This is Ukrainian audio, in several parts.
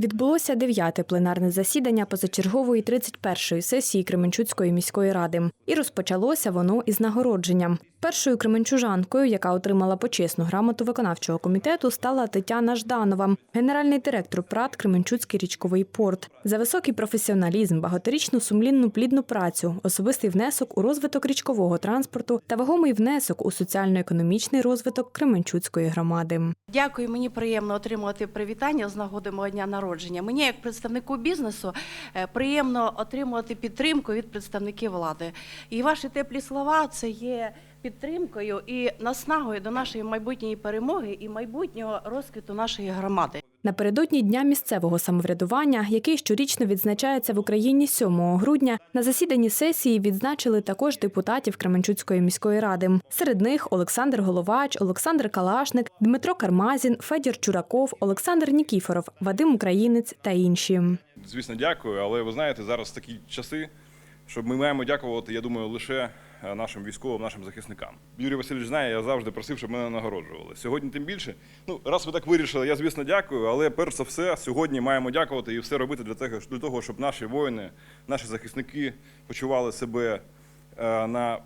Відбулося дев'яте пленарне засідання позачергової 31-ї сесії Кременчуцької міської ради. І розпочалося воно із нагородженням. Першою кременчужанкою, яка отримала почесну грамоту виконавчого комітету, стала Тетяна Жданова, генеральний директор ПРАТ Кременчуцький річковий порт. За високий професіоналізм, багаторічну сумлінну плідну працю, особистий внесок у розвиток річкового транспорту та вагомий внесок у соціально-економічний розвиток Кременчуцької громади. Дякую, мені приємно отримувати привітання з нагоди мого дня народження. Мені, як представнику бізнесу, е, приємно отримувати підтримку від представників влади. І ваші теплі слова це є підтримкою і наснагою до нашої майбутньої перемоги і майбутнього розквіту нашої громади. Напередодні дня місцевого самоврядування, який щорічно відзначається в Україні 7 грудня, на засіданні сесії відзначили також депутатів Кременчуцької міської ради. Серед них Олександр Головач, Олександр Калашник, Дмитро Кармазін, Федір Чураков, Олександр Нікіфоров, Вадим Українець та інші. Звісно, дякую, але ви знаєте, зараз такі часи, що ми маємо дякувати, я думаю, лише нашим військовим, нашим захисникам. Юрій Васильович знає, я завжди просив, щоб мене нагороджували. Сьогодні тим більше. Ну, раз ви так вирішили, я звісно дякую, але перш за все, сьогодні маємо дякувати і все робити для того, для того щоб наші воїни, наші захисники почували себе е, на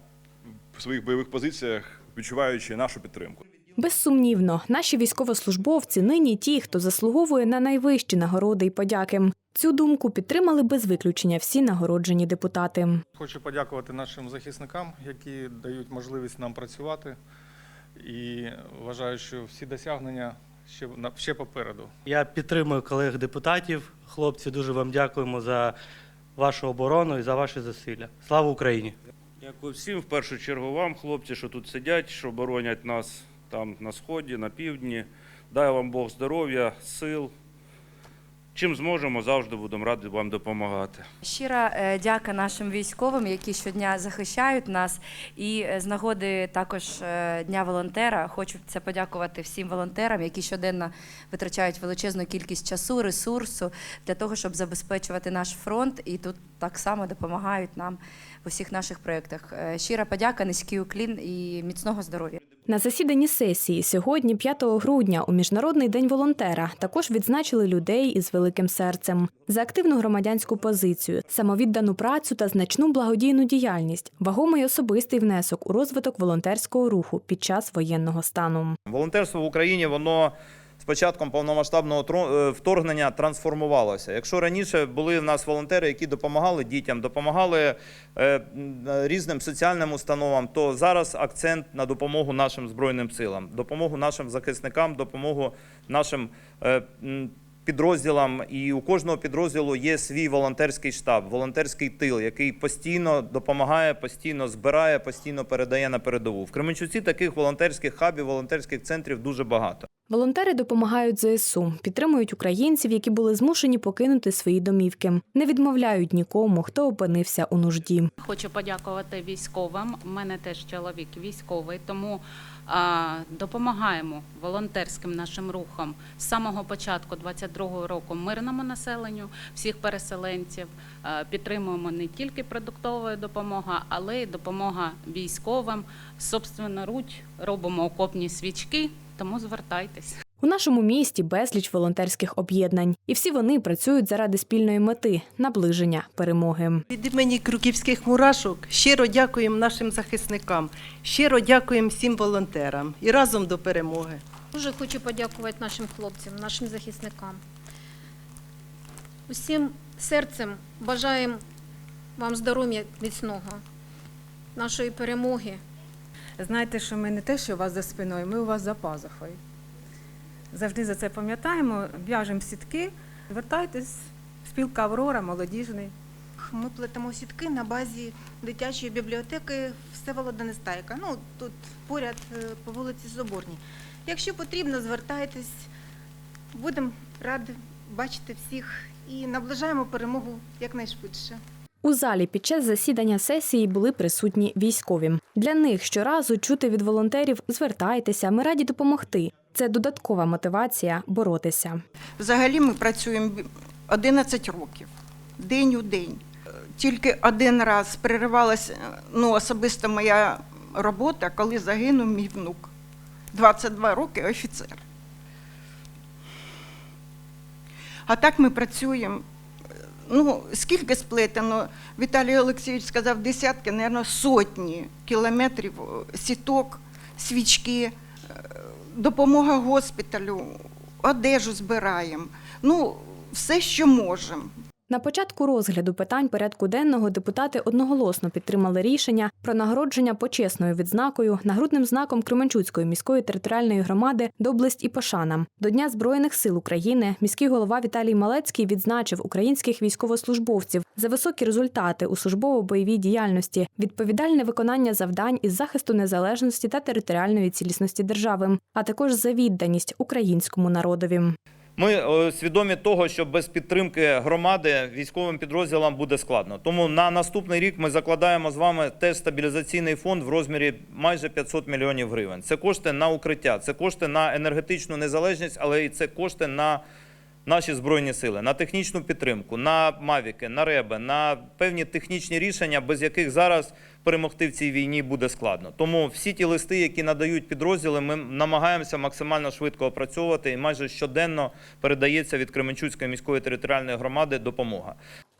своїх бойових позиціях, відчуваючи нашу підтримку. Безсумнівно, наші військовослужбовці нині ті, хто заслуговує на найвищі нагороди й подяки. Цю думку підтримали без виключення всі нагороджені депутати. Хочу подякувати нашим захисникам, які дають можливість нам працювати. І вважаю, що всі досягнення ще, на- ще попереду. Я підтримую колег депутатів. Хлопці, дуже вам дякуємо за вашу оборону і за ваші зусилля. Слава Україні! Дякую всім. В першу чергу вам, хлопці, що тут сидять, що боронять нас там на сході, на півдні. Дай вам Бог здоров'я, сил. Чим зможемо, завжди будемо раді вам допомагати. Щира е, дяка нашим військовим, які щодня захищають нас. І е, з нагоди також е, Дня волонтера хочу це подякувати всім волонтерам, які щоденно витрачають величезну кількість часу, ресурсу для того, щоб забезпечувати наш фронт. І тут так само допомагають нам в усіх наших проєктах. Щира подяка, низький уклін і міцного здоров'я. На засіданні сесії сьогодні, 5 грудня, у Міжнародний день волонтера, також відзначили людей із великим серцем за активну громадянську позицію, самовіддану працю та значну благодійну діяльність, вагомий особистий внесок у розвиток волонтерського руху під час воєнного стану. Волонтерство в Україні воно з початком повномасштабного е, вторгнення трансформувалося. Якщо раніше були в нас волонтери, які допомагали дітям, допомагали е, різним соціальним установам, то зараз акцент на допомогу нашим збройним силам, допомогу нашим захисникам, допомогу нашим е, підрозділам. І у кожного підрозділу є свій волонтерський штаб, волонтерський тил, який постійно допомагає, постійно збирає, постійно передає на передову. В Кременчуці таких волонтерських хабів, волонтерських центрів дуже багато. Волонтери допомагають ЗСУ, підтримують українців, які були змушені покинути свої домівки, не відмовляють нікому, хто опинився у нужді. Хочу подякувати військовим. У мене теж чоловік військовий, тому допомагаємо волонтерським нашим рухам з самого початку 22-го року мирному населенню, всіх переселенців. Підтримуємо не тільки продуктовою допомогою, але й допомога військовим. Собственноруч робимо окопні свічки, тому звертайтесь. У нашому місті безліч волонтерських об'єднань, і всі вони працюють заради спільної мети наближення перемоги. Від імені круківських мурашок щиро дякуємо нашим захисникам, щиро дякуємо всім волонтерам і разом до перемоги. Дуже хочу подякувати нашим хлопцям, нашим захисникам. Усім серцем бажаємо вам здоров'я міцного, нашої перемоги. Знаєте, що ми не те, що у вас за спиною, ми у вас за пазухою. Завжди за це пам'ятаємо, в'яжемо сітки, звертайтесь, спілка Аврора, молодіжний. Ми плетемо сітки на базі дитячої бібліотеки Всеволода Нестайка. Ну, тут поряд е, по вулиці Соборній. Якщо потрібно, звертайтесь. Будемо раді бачити всіх і наближаємо перемогу якнайшвидше. У залі під час засідання сесії були присутні військові. Для них щоразу чути від волонтерів звертайтеся, ми раді допомогти. Це додаткова мотивація боротися. Взагалі ми працюємо 11 років, день у день. Тільки один раз переривалася ну, особисто моя робота, коли загинув мій внук. 22 роки офіцер. А так ми працюємо. Ну, скільки сплетено? Віталій Олексійович сказав, десятки, мабуть, сотні кілометрів е, сіток, свічки, е, допомога госпіталю, одежу збираємо. Ну, все, що можемо. На початку розгляду питань порядку денного депутати одноголосно підтримали рішення про нагородження почесною відзнакою нагрудним знаком Кременчуцької міської територіальної громади доблесть і пошана. До Дня Збройних сил України міський голова Віталій Малецький відзначив українських військовослужбовців за високі результати у службово-бойовій діяльності, відповідальне виконання завдань із захисту незалежності та територіальної цілісності держави, а також за відданість українському народові. Ми е, свідомі того, що без підтримки громади військовим підрозділам буде складно. Тому на наступний рік ми закладаємо з вами теж стабілізаційний фонд в розмірі майже 500 мільйонів гривень. Це кошти на укриття, це кошти на енергетичну незалежність, але і це кошти на наші збройні сили, на технічну підтримку, на мавіки, на реби, на певні технічні рішення, без яких зараз перемогти в цій війні буде складно. Тому всі ті листи, які надають підрозділи, ми намагаємося максимально швидко опрацьовувати, і майже щоденно передається від Кременчуцької міської територіальної громади допомога.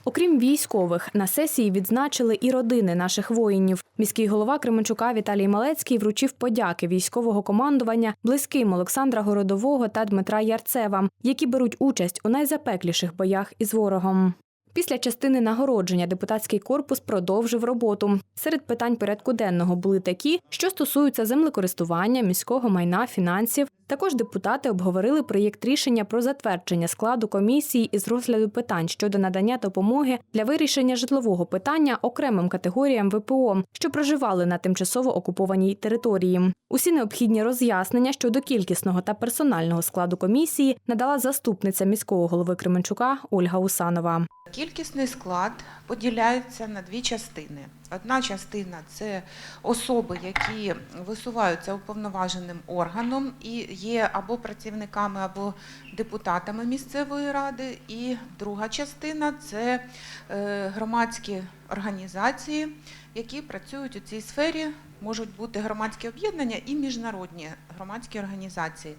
Окрім військових, на сесії відзначили і родини наших воїнів. Міський голова Кременчука Віталій Малецький вручив подяки військового командування близьким Олександра Городового та Дмитра Ярцева, які беруть участь у найзапекліших боях із ворогом. Після частини нагородження депутатський корпус продовжив роботу. Серед питань порядку денного були такі, що стосуються землекористування, міського майна, фінансів. Також депутати обговорили проєкт рішення про затвердження складу комісії із розгляду питань щодо надання допомоги для вирішення житлового питання окремим категоріям ВПО, що проживали на тимчасово окупованій території. Усі необхідні роз'яснення щодо кількісного та персонального складу комісії надала заступниця міського голови Кременчука Ольга Усанова. Кількісний склад поділяється на дві частини. Одна частина це особи, які висуваються уповноваженим органом і є або працівниками, або депутатами місцевої ради. І друга частина це е, громадські організації, які працюють у цій сфері. Можуть бути громадські об'єднання і міжнародні громадські організації.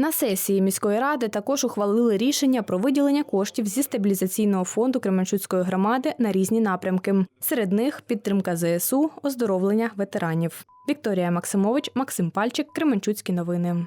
На сесії міської ради також ухвалили рішення про виділення коштів зі стабілізаційного фонду Кременчуцької громади на різні напрямки. Серед них підтримка ЗСУ, оздоровлення ветеранів. Вікторія Максимович, Максим Пальчик, Кременчуцькі новини.